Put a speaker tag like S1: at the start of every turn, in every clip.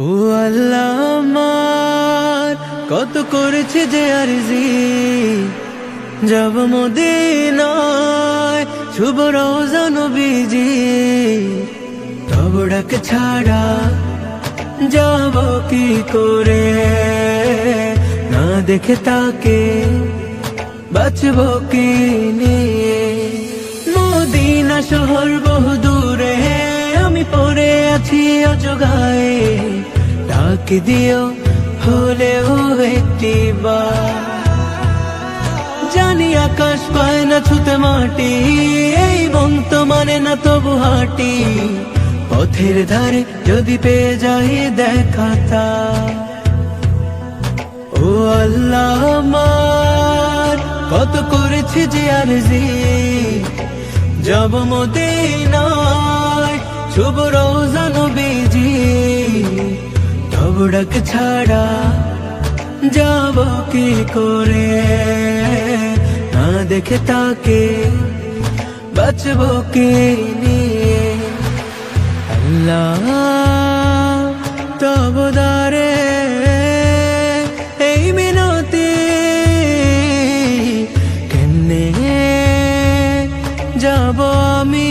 S1: ও আল্লাহ আমার, কত করেছে যে আরজি। যাব মদিনায়, শুভ রোজা নবীজি। তব ডাক ছাড়া যাব কি করে? না দেখে তাকে বাঁচব কি নিয়ে? মদিনা শহর বহু দূরে, আমি পড়ে আছি অজগায়ে ডাক দিও হলেও একটি জানি আকাশ পায় না ছুতে মাটি এই মন তো মানে না তবু হাঁটি পথের ধারে যদি পেয়ে যাই দেখাতা ও আল্লাহ আমার কত করেছি যে আরজি যাব মদিনায় শুভ রোজা তব ডাক ছাড়া যাব কি করে না দেখে তাকে বাঁচব কি নিয়ে আল্লাহ তব দারে এই মিনতি কেনে যাব আমি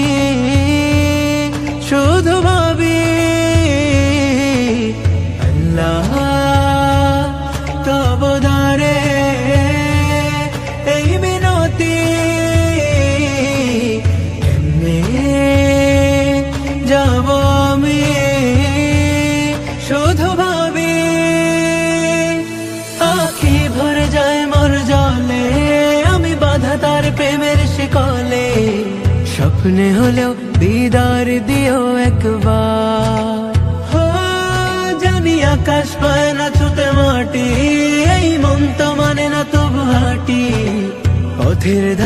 S1: তব দারে এই মিনতি কেনে যাব আমি। শুধু ভাবি আখি ভরে যায় মর জলে। আমি বাধা তার প্রেমের শিকলে। স্বপ্নে হলেও দিদার দিও একবার। হো, জানি আকাশ পায় মাটি